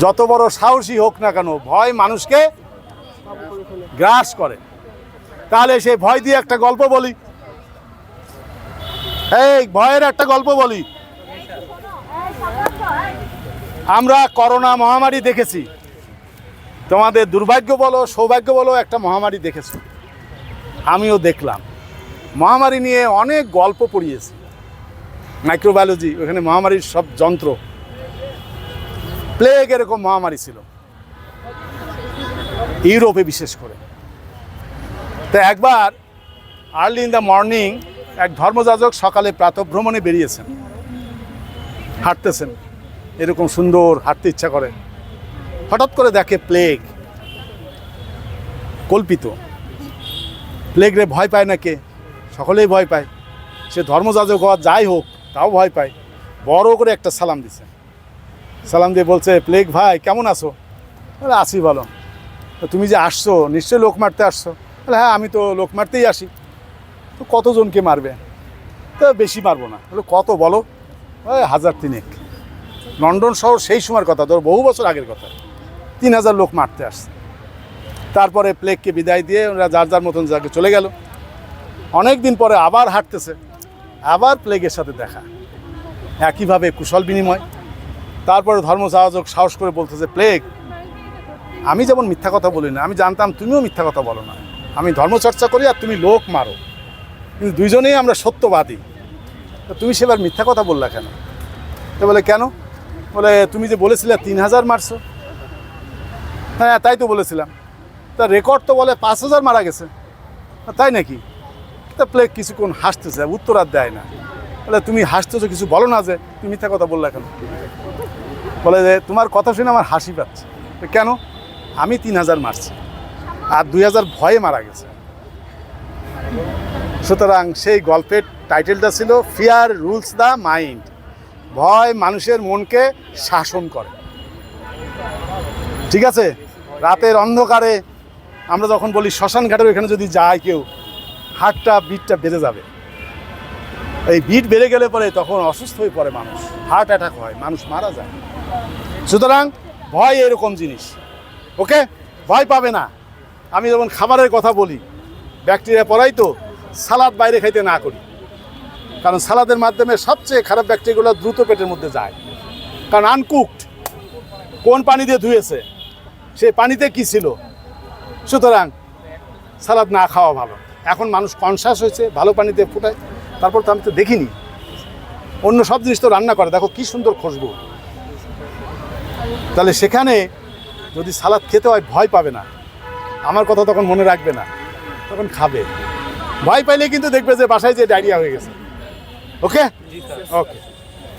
যত বড় সাহসী হোক না কেন, ভয় মানুষকে গ্রাস করে। তাহলে সেই ভয় দিয়ে একটা গল্প বলি। এই ভয়ের একটা গল্প বলি। আমরা করোনা মহামারী দেখেছি। তোমাদের দুর্ভাগ্য বলো, সৌভাগ্য বলো, একটা মহামারী দেখেছি। আমিও দেখলাম। মহামারী নিয়ে অনেক গল্প পড়িয়েছি। মাইক্রোবায়োলজি ওখানে মহামারীর সব যন্ত্র। প্লেগ এরকম মহামারী ছিল। ইউরোপে বিশেষ করে। তো একবার আর্লি ইন দ্য মর্নিং এক ধর্মযাজক সকালে প্রাতভ্রমণে বেরিয়েছেন। হাঁটতেছেন। এরকম সুন্দর হাঁটতে ইচ্ছা করে। হঠাৎ করে দেখে প্লেগ কল্পিত। প্লেগরে ভয় পায় না কে? সকলেই ভয় পায়। সে ধর্মযাজক হওয়া যাই হোক, তাও ভয় পায়। বড় করে একটা সালাম দিছে সালাম দিয়ে বলছে, প্লেগ ভাই, কেমন আছো? বলে, আছি ভালো। তুমি যে আসছো, নিশ্চয়ই লোক মারতে আসছো। বলে হ্যাঁ আমি তো লোক মারতেই আসি। তো কতজনকে মারবে? তো বেশি মারবো না। বলে, কত বলো? ওই হাজার তিনেক। লন্ডন শহর সেই সময়ের কথা, ধর বহু বছর আগের কথা। তিন হাজার লোক মারতে আসছে। তারপরে প্লেগকে বিদায় দিয়ে ওরা যার যার মতন জায়গায় চলে গেল। অনেক দিন পরে আবার হাঁটতেছে আবার প্লেগের সাথে দেখা। একইভাবে কুশল বিনিময়। তারপরে ধর্ম সাহায্যক সাহস করে বলতেছে প্লেগ, আমি যেমন মিথ্যা কথা বলি না, আমি জানতাম তুমিও মিথ্যা কথা বলো না। আমি ধর্মচর্চা করি আর তুমি লোক মারো। কিন্তু দুইজনেই আমরা সত্যবাদী। তো তুমি সেবার মিথ্যা কথা বললা কেন? তো বলে, কেন? বলে, তুমি যে বলেছিলে তিন হাজার মারছো। হ্যাঁ তাই তো বলেছিলাম। তা রেকর্ড তো বলে পাঁচ হাজার মারা গেছে। তাই নাকি? তা প্লেগ কিছুক্ষণ হাসতেছে, উত্তর আর দেয় না। বলে, তুমি হাসতেছো, কিছু বলো না যে, তুমি মিথ্যা কথা বললে কেন? বলে যে, তোমার কথা শুনে আমার হাসি পাচ্ছে। কেন? আমি তিন হাজার মারছি, আর দুই হাজার ভয়ে মারা গেছে। সুতরাং সেই গল্পের টাইটেলটা ছিল, ফিয়ার রুলস দ্য মাইন্ড। ভয় মানুষের মনকে শাসন করে। ঠিক আছে? রাতের অন্ধকারে আমরা যখন বলি শ্মশান ঘাটের এখানে যদি যায় কেউ হার্টটা বিটটা বেড়ে যাবে। এই বিট বেড়ে গেলে পরে তখন অসুস্থ হয়ে পড়ে মানুষ হার্ট অ্যাটাক হয়, মানুষ মারা যায়। সুতরাং ভয় এরকম জিনিস, ওকে? ভয় পাবে না। আমি যেমন খাবারের কথা বলি, ব্যাকটেরিয়া পড়াই তো, সালাদ বাইরে খাইতে না করি। কারণ সালাদের মাধ্যমে সবচেয়ে খারাপ ব্যাকটেরিয়াগুলো দ্রুত পেটের মধ্যে যায়। কারণ আনকুকড কোন পানি দিয়ে ধুয়েছে, সে পানিতে কি ছিল? সুতরাং সালাদ না খাওয়া ভালো। এখন মানুষ কনসাস হয়েছে, ভালো পানিতে ফুটায়। তারপর তো আমি তো দেখিনি। অন্য সব জিনিস তো রান্না করে। দেখো কি সুন্দর খুশবু। তাহলে সেখানে যদি সালাদ খেতে হয় ভয় পাবে না। আমার কথা তখন মনে রাখবে না। তখন খাবে। ভয় পাইলে কিন্তু দেখবে যে বাসায় যে ডায়রিয়া হয়ে গেছে। ওকে? ওকে।